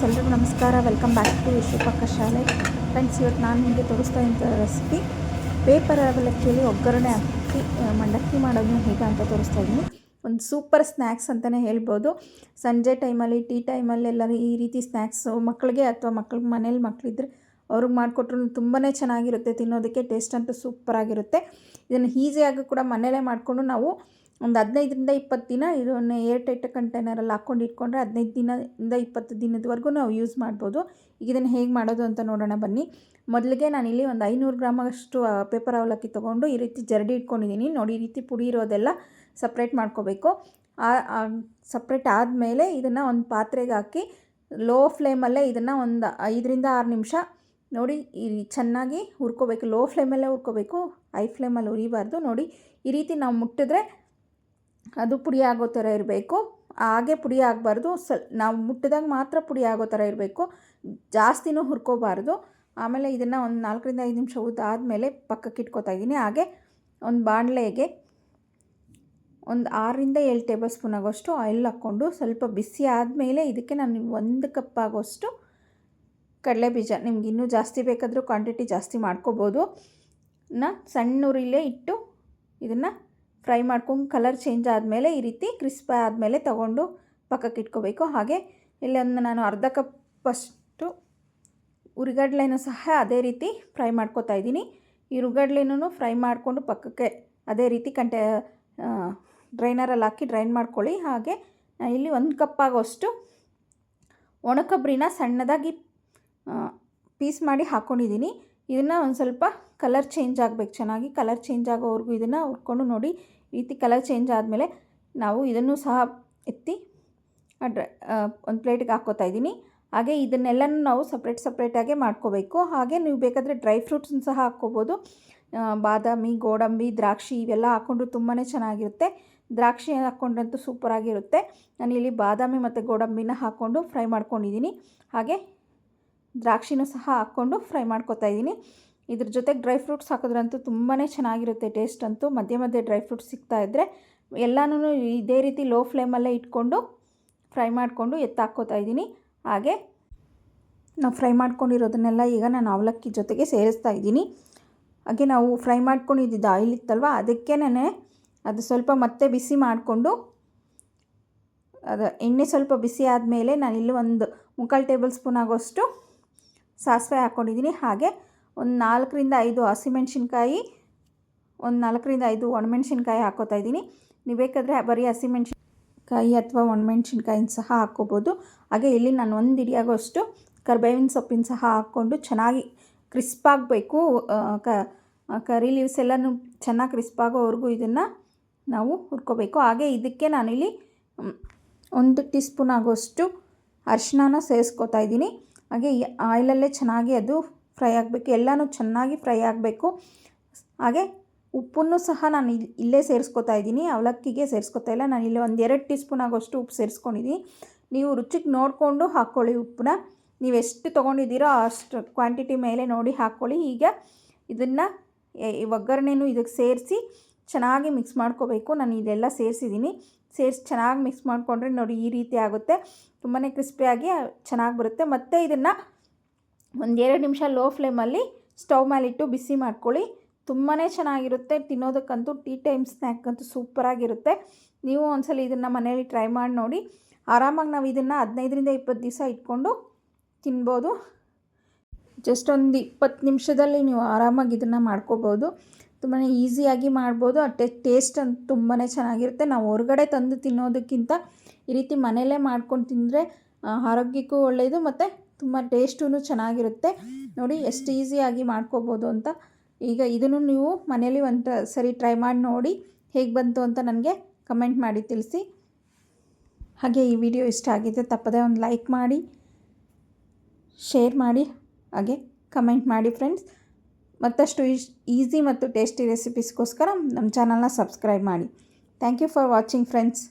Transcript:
Friends ಎಲ್ರಿಗೂ ನಮಸ್ಕಾರ. Welcome back to ವಿಶ್ವಪಕ್ಕ ಶಾಲೆ. ಫ್ರೆಂಡ್ಸ್, ಇವತ್ತು ನಾನು ನಿಮಗೆ ತೋರಿಸ್ತಾ ಇದ್ದ ರೆಸಿಪಿ ಪೇಪರ್ ಅವಲಕ್ಕಿಯಲ್ಲಿ ಒಗ್ಗರಣೆ ಹಾಕಿ ಮಂಡಕ್ಕಿ ಮಾಡೋದನ್ನ ಹೇಗೆ ಅಂತ ತೋರಿಸ್ತಾ ಇದ್ದೀನಿ. ಒಂದು ಸೂಪರ್ ಸ್ನ್ಯಾಕ್ಸ್ ಅಂತಲೇ ಹೇಳ್ಬೋದು. ಸಂಜೆ ಟೈಮಲ್ಲಿ ಟೀ ಟೈಮಲ್ಲಿ ಎಲ್ಲರೂ ಈ ರೀತಿ ಸ್ನ್ಯಾಕ್ಸು ಮಕ್ಕಳಿಗೆ ಅಥವಾ ಮಕ್ಳಿಗೆ ಮನೇಲಿ ಮಕ್ಕಳಿದ್ರೆ ಅವ್ರಿಗೆ ಮಾಡಿಕೊಟ್ರು ತುಂಬಾ ಚೆನ್ನಾಗಿರುತ್ತೆ, ತಿನ್ನೋದಕ್ಕೆ ಟೇಸ್ಟ್ ಅಂತೂ ಸೂಪರಾಗಿರುತ್ತೆ ಇದನ್ನು ಈಸಿಯಾಗಿ ಕೂಡ ಮನೇಲೇ ಮಾಡಿಕೊಂಡು ನಾವು ಒಂದು ಹದಿನೈದರಿಂದ ಇಪ್ಪತ್ತು ದಿನ ಇದನ್ನು ಏರ್ ಟೈಟ್ ಕಂಟೈನರಲ್ಲಿ ಹಾಕ್ಕೊಂಡು ಇಟ್ಕೊಂಡ್ರೆ ಹದಿನೈದು ದಿನದಿಂದ ಇಪ್ಪತ್ತು ದಿನದವರೆಗೂ ನಾವು ಯೂಸ್ ಮಾಡ್ಬೋದು. ಈಗ ಇದನ್ನು ಹೇಗೆ ಮಾಡೋದು ಅಂತ ನೋಡೋಣ ಬನ್ನಿ. ಮೊದಲಿಗೆ ನಾನಿಲ್ಲಿ ಒಂದು ಐನೂರು ಗ್ರಾಮಷ್ಟು ಪೇಪರ್ ಅವಲಕ್ಕಿ ತೊಗೊಂಡು ಈ ರೀತಿ ಜರಡಿ ಇಟ್ಕೊಂಡಿದ್ದೀನಿ. ನೋಡಿ, ಈ ರೀತಿ ಪುಡಿ ಇರೋದೆಲ್ಲ ಸಪ್ರೇಟ್ ಮಾಡ್ಕೋಬೇಕು. ಸಪ್ರೇಟ್ ಆದಮೇಲೆ ಇದನ್ನು ಒಂದು ಪಾತ್ರೆಗೆ ಹಾಕಿ ಲೋ ಫ್ಲೇಮಲ್ಲೇ ಇದನ್ನು ಒಂದು ಐದರಿಂದ ಆರು ನಿಮಿಷ ನೋಡಿ, ಈ ಚೆನ್ನಾಗಿ ಹುರ್ಕೋಬೇಕು. ಲೋ ಫ್ಲೇಮಲ್ಲೇ ಹುರ್ಕೋಬೇಕು. ಹೈ ಫ್ಲೇಮಲ್ಲಿ ಹುರಿಬಾರ್ದು. ನೋಡಿ, ಈ ರೀತಿ ನಾವು ಮುಟ್ಟಿದ್ರೆ ಅದು ಪುಡಿ ಆಗೋ ಥರ ಇರಬೇಕು. ಹಾಗೆ ಪುಡಿ ಆಗಬಾರ್ದು. ನಾವು ಮುಟ್ಟಿದಾಗ ಮಾತ್ರ ಪುಡಿ ಆಗೋ ಥರ ಇರಬೇಕು. ಜಾಸ್ತಿನೂ ಹುರ್ಕೋಬಾರ್ದು. ಆಮೇಲೆ ಇದನ್ನು ಒಂದು ನಾಲ್ಕರಿಂದ ಐದು ನಿಮಿಷ ಉದ್ದಾದಮೇಲೆ ಪಕ್ಕಕ್ಕೆ ಇಟ್ಕೊತಾ ಇದ್ದೀನಿ. ಹಾಗೆ ಒಂದು ಬಾಣಲೆಗೆ ಒಂದು ಆರರಿಂದ ಏಳು ಟೇಬಲ್ ಸ್ಪೂನ್ ಆಗೋಷ್ಟು ಆಯಿಲ್ ಹಾಕ್ಕೊಂಡು ಸ್ವಲ್ಪ ಬಿಸಿ ಆದಮೇಲೆ ಇದಕ್ಕೆ ನಾನು ಒಂದು ಕಪ್ ಆಗೋಷ್ಟು ಕಡಲೆ ಬೀಜ ನಿಮ್ಗೆ ಇನ್ನೂ ಜಾಸ್ತಿ ಬೇಕಾದರೂ ಕ್ವಾಂಟಿಟಿ ಜಾಸ್ತಿ ಮಾಡ್ಕೋಬೋದು. ನಾ ಸಣ್ಣ ಉರಿಲೇ ಇಟ್ಟು ಇದನ್ನು ಫ್ರೈ ಮಾಡ್ಕೊಂಡು ಕಲರ್ ಚೇಂಜ್ ಆದಮೇಲೆ ಈ ರೀತಿ ಕ್ರಿಸ್ಪ ಆದಮೇಲೆ ತಗೊಂಡು ಪಕ್ಕಕ್ಕೆ ಇಟ್ಕೋಬೇಕು. ಹಾಗೆ ಇಲ್ಲೊಂದು ನಾನು ಅರ್ಧ ಕಪ್ ಕಪ್ಪಷ್ಟು ಉರಿಗಡ್ಲೆನೂ ಸಹ ಅದೇ ರೀತಿ ಫ್ರೈ ಮಾಡ್ಕೋತಾ ಇದ್ದೀನಿ. ಈ ಉರಿಗಡ್ಲೆನೂ ಫ್ರೈ ಮಾಡಿಕೊಂಡು ಪಕ್ಕಕ್ಕೆ ಅದೇ ರೀತಿ ಕಂಟೆ ಡ್ರೈನರಲ್ಲಿ ಹಾಕಿ ಡ್ರೈನ್ ಮಾಡ್ಕೊಳ್ಳಿ. ಹಾಗೆ ಇಲ್ಲಿ ಒಂದು ಕಪ್ ಆಗೋಷ್ಟು ಒಣಕೊಬ್ಬರಿನ ಸಣ್ಣದಾಗಿ ಪೀಸ್ ಮಾಡಿ ಹಾಕ್ಕೊಂಡಿದ್ದೀನಿ ಇದನ್ನು ಒಂದು ಸ್ವಲ್ಪ ಕಲರ್ ಚೇಂಜ್ ಆಗಬೇಕು. ಚೆನ್ನಾಗಿ ಕಲರ್ ಚೇಂಜ್ ಆಗೋವರೆಗೂ ಇದನ್ನು ಹುರ್ಕೊಂಡು ನೋಡಿ ರೀತಿ ಕಲರ್ ಚೇಂಜ್ ಆದಮೇಲೆ ನಾವು ಇದನ್ನು ಸಹ ಎತ್ತಿ ಡ್ರ ಒಂದು ಪ್ಲೇಟಿಗೆ ಹಾಕ್ಕೋತಾ ಇದ್ದೀನಿ. ಹಾಗೆ ಇದನ್ನೆಲ್ಲನೂ ನಾವು ಸಪ್ರೇಟ್ ಸಪ್ರೇಟಾಗೆ ಮಾಡ್ಕೋಬೇಕು. ಹಾಗೆ ನೀವು ಬೇಕಾದರೆ ಡ್ರೈ ಫ್ರೂಟ್ಸನ್ನು ಸಹ ಹಾಕ್ಕೋಬೋದು. ಬಾದಾಮಿ, ಗೋಡಂಬಿ, ದ್ರಾಕ್ಷಿ ಇವೆಲ್ಲ ಹಾಕ್ಕೊಂಡ್ರು ತುಂಬಾ ಚೆನ್ನಾಗಿರುತ್ತೆ. ದ್ರಾಕ್ಷಿ ಹಾಕ್ಕೊಂಡಂತೂ ಸೂಪರಾಗಿರುತ್ತೆ ನಾನಿಲ್ಲಿ ಬಾದಾಮಿ ಮತ್ತು ಗೋಡಂಬಿನ ಹಾಕ್ಕೊಂಡು ಫ್ರೈ ಮಾಡ್ಕೊಂಡಿದ್ದೀನಿ. ಹಾಗೆ ದ್ರಾಕ್ಷಿನೂ ಸಹ ಹಾಕ್ಕೊಂಡು ಫ್ರೈ ಮಾಡ್ಕೊತಾ ಇದ್ದೀನಿ. ಇದ್ರ ಜೊತೆಗೆ ಡ್ರೈ ಫ್ರೂಟ್ಸ್ ಹಾಕೋದ್ರಂತೂ ತುಂಬಾ ಚೆನ್ನಾಗಿರುತ್ತೆ ಟೇಸ್ಟ್ ಅಂತೂ. ಮಧ್ಯೆ ಮಧ್ಯೆ ಡ್ರೈ ಫ್ರೂಟ್ಸ್ ಸಿಗ್ತಾ ಇದ್ದರೆ ಎಲ್ಲನೂ ಇದೇ ರೀತಿ ಲೋ ಫ್ಲೇಮಲ್ಲೇ ಇಟ್ಕೊಂಡು ಫ್ರೈ ಮಾಡಿಕೊಂಡು ಎತ್ತಾಕೋತಾ ಇದ್ದೀನಿ. ಹಾಗೆ ನಾವು ಫ್ರೈ ಮಾಡ್ಕೊಂಡಿರೋದನ್ನೆಲ್ಲ ಈಗ ನಾನು ಅವಲಕ್ಕಿ ಜೊತೆಗೆ ಸೇರಿಸ್ತಾ ಇದ್ದೀನಿ. ಹಾಗೆ ನಾವು ಫ್ರೈ ಮಾಡ್ಕೊಂಡಿದ್ದು ಆಯಿಲ್ ಇತ್ತಲ್ವ ನಾನು ಅದು ಸ್ವಲ್ಪ ಮತ್ತೆ ಬಿಸಿ ಮಾಡಿಕೊಂಡು ಅದು ಎಣ್ಣೆ ಸ್ವಲ್ಪ ಬಿಸಿ ಆದಮೇಲೆ ಇಲ್ಲಿ ಒಂದು ಮುಕ್ಕಾಲು ಟೇಬಲ್ ಸ್ಪೂನ್ ಆಗೋಷ್ಟು ಸಾಸಿವೆ ಹಾಕ್ಕೊಂಡಿದ್ದೀನಿ ಹಾಗೆ ಒಂದು ನಾಲ್ಕರಿಂದ ಐದು ಹಸಿಮೆಣ್ಸಿನ್ಕಾಯಿ, ಒಂದು ನಾಲ್ಕರಿಂದ ಐದು ಒಣಮೆಣ್ಸಿನ್ಕಾಯಿ ಹಾಕ್ಕೋತಾ ಇದ್ದೀನಿ. ನೀವು ಬೇಕಾದರೆ ಬರೀ ಹಸಿಮೆಣ್ಸಿನ್ಕಾಯಿ ಅಥವಾ ಒಣಮೆಣ್ಸಿನ್ಕಾಯಿನ ಸಹ ಹಾಕ್ಕೋಬೋದು ಹಾಗೆ ಇಲ್ಲಿ ನಾನು ಒಂದು ಹಿಡಿಯಾಗೋಷ್ಟು ಕರ್ಬೇವಿನ ಸೊಪ್ಪಿನ ಸಹ ಹಾಕ್ಕೊಂಡು ಚೆನ್ನಾಗಿ ಕ್ರಿಸ್ಪ್ ಆಗಬೇಕು. ಕ ಕರಿ ಲೀವ್ಸ್ ಎಲ್ಲನೂ ಚೆನ್ನಾಗಿ ಕ್ರಿಸ್ಪ್ ಆಗೋವರೆಗೂ ಇದನ್ನು ನಾವು ಹುರ್ಕೋಬೇಕು. ಹಾಗೆ ಇದಕ್ಕೆ ನಾನಿಲ್ಲಿ ಒಂದು ಟೀ ಸ್ಪೂನ್ ಆಗೋಷ್ಟು ಅರಿಶಿನ ಸೇರಿಸ್ಕೋತಾ ಇದ್ದೀನಿ. ಹಾಗೆ ಆಯಿಲಲ್ಲೇ ಚೆನ್ನಾಗಿ ಅದು ಫ್ರೈ ಆಗಬೇಕು, ಎಲ್ಲನೂ ಚೆನ್ನಾಗಿ ಫ್ರೈ ಆಗಬೇಕು. ಹಾಗೆ ಉಪ್ಪನ್ನು ಸಹ ನಾನು ಇಲ್ಲೇ ಸೇರಿಸ್ಕೊತಾ ಇದ್ದೀನಿ, ಅವಲಕ್ಕಿಗೆ ಸೇರಿಸ್ಕೊತಾ ಇಲ್ಲ. ನಾನು ಇಲ್ಲಿ ಒಂದು ಎರಡು ಟೀ ಸ್ಪೂನ್ ಆಗೋಷ್ಟು ಉಪ್ಪು ಸೇರಿಸ್ಕೊಂಡಿದ್ದೀನಿ. ನೀವು ರುಚಿಗೆ ನೋಡಿಕೊಂಡು ಹಾಕ್ಕೊಳ್ಳಿ ಉಪ್ಪನ್ನ. ನೀವು ಎಷ್ಟು ತೊಗೊಂಡಿದ್ದೀರೋ ಅಷ್ಟು ಕ್ವಾಂಟಿಟಿ ಮೇಲೆ ನೋಡಿ ಹಾಕ್ಕೊಳ್ಳಿ. ಈಗ ಇದನ್ನು ಒಗ್ಗರಣೆನೂ ಇದಕ್ಕೆ ಸೇರಿಸಿ ಚೆನ್ನಾಗಿ ಮಿಕ್ಸ್ ಮಾಡ್ಕೋಬೇಕು. ನಾನು ಇದೆಲ್ಲ ಸೇರಿಸಿದ್ದೀನಿ. ಸೇರಿಸಿ ಚೆನ್ನಾಗಿ ಮಿಕ್ಸ್ ಮಾಡಿಕೊಂಡ್ರೆ ನೋಡಿ ಈ ರೀತಿ ಆಗುತ್ತೆ. ತುಂಬಾ ಕ್ರಿಸ್ಪಿಯಾಗಿ ಚೆನ್ನಾಗಿ ಬರುತ್ತೆ. ಮತ್ತು ಇದನ್ನು ಒಂದೆರಡು ನಿಮಿಷ ಲೋ ಫ್ಲೇಮಲ್ಲಿ ಸ್ಟವ್ ಮೇಲಿಟ್ಟು ಬಿಸಿ ಮಾಡ್ಕೊಳ್ಳಿ. ತುಂಬಾ ಚೆನ್ನಾಗಿರುತ್ತೆ. ತಿನ್ನೋದಕ್ಕಂತೂ ಟೀ ಟೈಮ್ ಸ್ನ್ಯಾಕ್ ಅಂತೂ ಸೂಪರಾಗಿರುತ್ತೆ ನೀವು ಒಂದ್ಸಲ ಇದನ್ನು ಮನೆಯಲ್ಲಿ ಟ್ರೈ ಮಾಡಿ ನೋಡಿ. ಆರಾಮಾಗಿ ನಾವು ಇದನ್ನು ಹದಿನೈದರಿಂದ ಇಪ್ಪತ್ತು ದಿವಸ ಇಟ್ಕೊಂಡು ತಿನ್ಬೋದು. ಜಸ್ಟ್ ಒಂದು ಇಪ್ಪತ್ತು ನಿಮಿಷದಲ್ಲಿ ನೀವು ಆರಾಮಾಗಿ ಇದನ್ನು ಮಾಡ್ಕೋಬೋದು. ತುಂಬಾ ಈಸಿಯಾಗಿ ಮಾಡ್ಬೋದು. ಅಷ್ಟೇ ಟೇಸ್ಟ್ ಅಂತ ತುಂಬಾ ಚೆನ್ನಾಗಿರುತ್ತೆ. ನಾವು ಹೊರಗಡೆ ತಂದು ತಿನ್ನೋದಕ್ಕಿಂತ ಈ ರೀತಿ ಮನೆಯಲ್ಲೇ ಮಾಡ್ಕೊಂಡು ತಿಂದರೆ ಆರೋಗ್ಯಕ್ಕೂ ಒಳ್ಳೆಯದು ಮತ್ತು ತುಂಬ ಟೇಸ್ಟೂ ಚೆನ್ನಾಗಿರುತ್ತೆ. ನೋಡಿ ಎಷ್ಟು ಈಸಿಯಾಗಿ ಮಾಡ್ಕೋಬೋದು ಅಂತ. ಈಗ ಇದನ್ನು ನೀವು ಮನೇಲಿ ಒಂದು ಸರಿ ಟ್ರೈ ಮಾಡಿ ನೋಡಿ ಹೇಗೆ ಬಂತು ಅಂತ ನನಗೆ ಕಮೆಂಟ್ ಮಾಡಿ ತಿಳಿಸಿ. ಹಾಗೆ ಈ ವಿಡಿಯೋ ಇಷ್ಟ ಆಗಿದೆ ತಪ್ಪದೇ ಒಂದು ಲೈಕ್ ಮಾಡಿ ಶೇರ್ ಮಾಡಿ, ಹಾಗೆ ಕಮೆಂಟ್ ಮಾಡಿ ಫ್ರೆಂಡ್ಸ್ ಮತ್ತಷ್ಟು ಈಸಿ ಮತ್ತು ಟೇಸ್ಟಿ ರೆಸಿಪೀಸ್ಗೋಸ್ಕರ ನಮ್ಮ ಚಾನಲ್ನ ಸಬ್ಸ್ಕ್ರೈಬ್ ಮಾಡಿ. Thank you for watching friends.